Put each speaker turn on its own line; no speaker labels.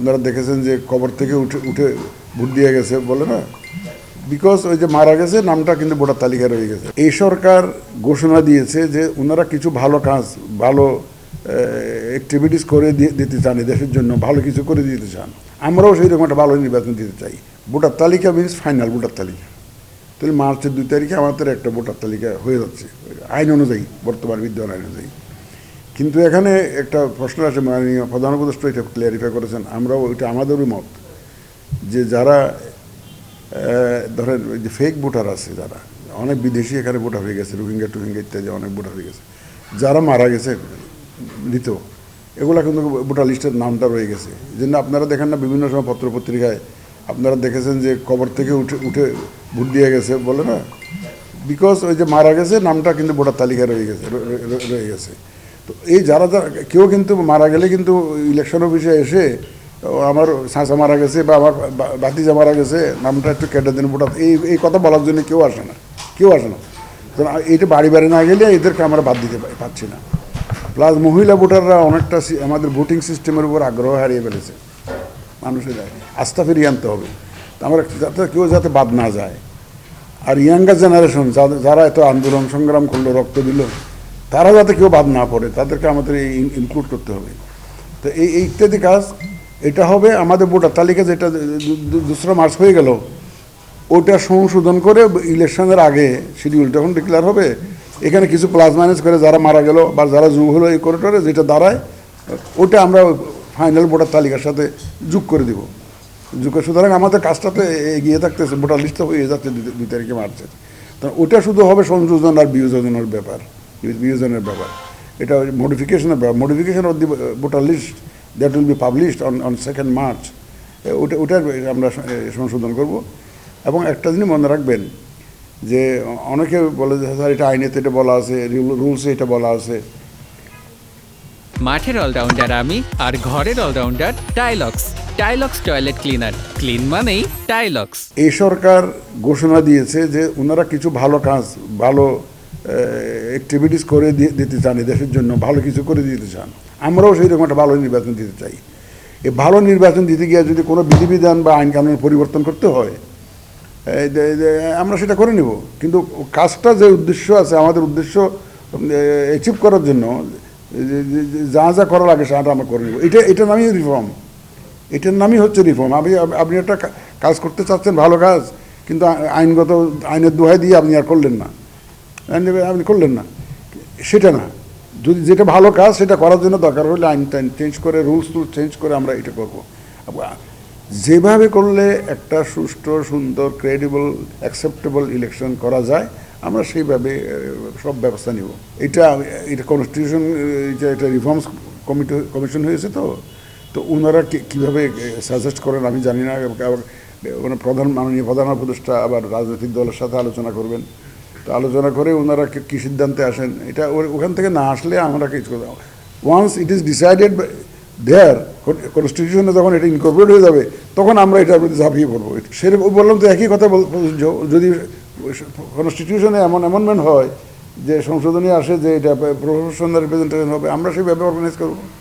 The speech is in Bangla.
আপনারা দেখেছেন যে কবর থেকে উঠে উঠে ভোট দিয়ে গেছে, বলে না? বিকজ ওই যে মারা গেছে, নামটা কিন্তু ভোটার তালিকায় রয়ে গেছে। এই সরকার ঘোষণা দিয়েছে যে ওনারা কিছু ভালো কাজ, ভালো অ্যাক্টিভিটিস করে দিতে চান দেশের জন্য, ভালো কিছু করে দিতে চান। আমরাও সেই রকম একটা ভালো নির্বাচন দিতে চাই। ভোটার তালিকা মিনস ফাইনাল ভোটার তালিকা। তাহলে মার্চের দুই তারিখে আমাদের একটা ভোটার তালিকা হয়ে যাচ্ছে। আইন অনুযায়ী, বর্তমান বিদ্যমান আইন অনুযায়ী। কিন্তু এখানে একটা প্রশ্ন আছে, মাননীয় প্রধান উপদেষ্টা এটা ক্লিয়ারিফাই করেছেন, আমরাও এটা আমাদেরই মত যে যারা ধরেন যে ফেক ভোটার আছে যারা, অনেক বিদেশি এখানে ভোটার হয়ে গেছে, রোহিঙ্গা, টুহিঙ্গা ইত্যাদি অনেক ভোটার হয়ে গেছে, যারা মারা গেছে, মৃত, এগুলা কিন্তু ভোটার লিস্টের নামটা রয়ে গেছে। জন্য আপনারা দেখেন না, বিভিন্ন সময় পত্র পত্রিকায় আপনারা দেখেছেন যে কবর থেকে উঠে উঠে ভোট দিয়ে গেছে বলে না? বিকজ ওই যে মারা গেছে, নামটা কিন্তু ভোটার তালিকায় রয়ে গেছে রয়ে গেছে। তো এই যারা যারা, কেউ কিন্তু মারা গেলে কিন্তু ইলেকশন অফিসে এসে আমার সাঁচা মারা গেছে বা আমার বা- ভাতিজা মারা গেছে, নামটা একটু কেটে দিন ভোটার এই এই কথা বলার জন্য কেউ আসে না, কেউ আসে না। তো এইটা বাড়ি বাড়ি না গেলে এদেরকে আমরা বাদ দিতে পারছি না। প্লাস মহিলা ভোটাররা অনেকটা আমাদের ভোটিং সিস্টেমের উপর আগ্রহ হারিয়ে ফেলেছে। মানুষের, আস্থা ফিরিয়ে আনতে হবে। আমরা যাতে কেউ যাতে বাদ না যায়। আর ইয়াঙ্গার জেনারেশন যারা এত আন্দোলন সংগ্রাম করল, রক্ত দিল তারা যাতে কেউ বাদ না পড়ে, তাদেরকে আমাদের ইনক্লুড করতে হবে। তো এই এই ইত্যাদি কাজ, এটা হবে আমাদের ভোটার তালিকা যেটা দু- দু- মার্চ হয়ে গেল, ওটা সংশোধন করে ইলেকশনের আগে শিডিউল যখন ডিক্লেয়ার হবে। এখানে কিছু প্লাস মাইনাস করে যারা মারা গেল বা যারা যুগ হলো এই করিডোরে যেটা দাঁড়ায়, ওটা আমরা ফাইনাল ভোটার তালিকার সাথে যোগ করে দিব। যোগ সুতরাং আমাদের কাজটা তো এগিয়ে থাকতেছে, ভোটার লিস্টটা হয়ে যাচ্ছে দুই- তারিখে মার্চের তো ওটা শুধু হবে সংযোজন আর বিয়োজনের ব্যাপার। বিয়োজনের ব্যাপার এটা মডিফিকেশনের ব্যাপার modification of the voter list that will be published on on second March ওটা ওটার আমরা সংশোধন করব। এবং একটা জিনিস মনে রাখবেন যে অনেকে বলে যে স্যার এটা আইনেতে এটা বলা আছে রুলসে এটা বলা আছে।
মাঠের অলরাউন্ডার আমি আর ঘরের allrounder Tylox Tylox toilet cleaner. Clean মানেই টাইলক্স
এই সরকার ঘোষণা দিয়েছে যে ওনারা কিছু ভালো কাজ ভালো অ্যাক্টিভিটিস করে দিতে চান দেশের জন্য, ভালো কিছু করে দিতে চান, আমরাও সেই রকম একটা ভালো নির্বাচন দিতে চাই। এই ভালো নির্বাচন দিতে গিয়ে যদি কোনো বিধিবিধান বা আইন কানুন পরিবর্তন করতে হয় আমরা সেটা করে নিব। কিন্তু কাজটা যে উদ্দেশ্য আছে, আমাদের উদ্দেশ্য অ্যাচিভ করার জন্য যে- যে- করা লাগে সেটা আমরা করে নিব। এটা এটার নামই রিফর্ম এটার নামই হচ্ছে রিফর্ম আপনি আপনি একটা কাজ করতে চাচ্ছেন, ভালো কাজ, কিন্তু আইনগত আইনের দোহাই দিয়ে আপনি আর করলেন না। আপনি করলেন না। সেটা না। যদি যেটা ভালো কাজ, সেটা করার জন্য দরকার হলে আইন টাইন চেঞ্জ করে, রুলস টুলস চেঞ্জ করে আমরা এটা করব। যেভাবে করলে একটা সুষ্ঠু, সুন্দর ক্রেডিবল অ্যাকসেপ্টেবল ইলেকশন করা যায়, আমরা সেইভাবে সব ব্যবস্থা নিব। এটা এটা কনস্টিটিউশন এটা এটা রিফর্মস কমিটি কমিশন হয়েছে তো তো ওনারা কীভাবে সাজেস্ট করেন আমি জানি না। আবার মানে প্রধান, মাননীয় প্রধান উপদেষ্টা আবার রাজনৈতিক দলের সাথে আলোচনা করবেন। তো আলোচনা করে ওনারা কি- সিদ্ধান্তে আসেন, এটা ওখান থেকে না আসলে আমরা কিছু once it is decided there কনস্টিটিউশনে যখন এটা ইনকর্পোরেট হয়ে যাবে, তখন আমরা এটার প্রতি ঝাঁপিয়ে পড়ব সেরকম বললাম তো একই কথা। যদি কনস্টিটিউশনে এমন অ্যামেন্ডমেন্ট হয় যে সংশোধনী আসে যে এটা প্রফেশনাল রিপ্রেজেন্টেশন হবে, আমরা সেই ব্যাপারে অর্গানাইজ করব